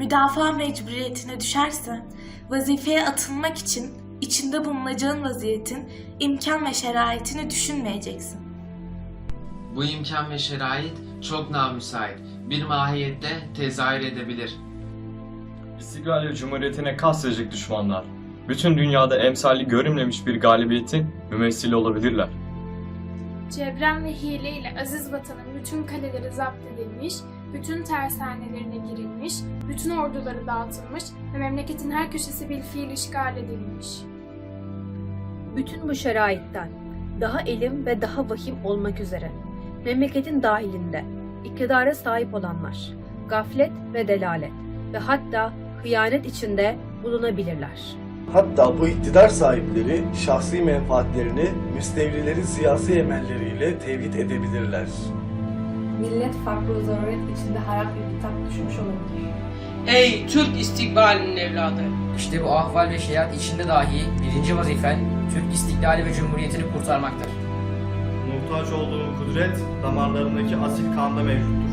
müdafaa mecburiyetine düşerse vazifeye atılmak için içinde bulunacağın vaziyetin imkan ve şeraitini düşünmeyeceksin. Bu imkan ve şerait çok namüsait, bir mahiyette tezahür edebilir. İstiklal Cumhuriyetine kastedecek düşmanlar, bütün dünyada emsali görülmemiş bir galibiyetin mümessili olabilirler. Cebrem ve hileyle aziz vatanın bütün kaleleri zapt edilmiş, bütün tersanelerine girilmiş, bütün orduları dağıtılmış ve memleketin her köşesi bil fiil işgal edilmiş. Bütün bu şeraitten daha elim ve daha vahim olmak üzere memleketin dahilinde iktidara sahip olanlar gaflet ve delalet ve hatta hıyanet içinde bulunabilirler. Hatta bu iktidar sahipleri şahsi menfaatlerini müstevrilerin siyasi emelleriyle tevhid edebilirler. Millet farklı zaruret içinde harap bir kitap düşmüş olabilir. Ey Türk istikbalinin evladı! İşte bu ahval ve şeriat içinde dahi birinci vazifen Türk istiklali ve cumhuriyetini kurtarmaktır. Muhtaç olduğun kudret damarlarındaki asil kanda mevcuttur.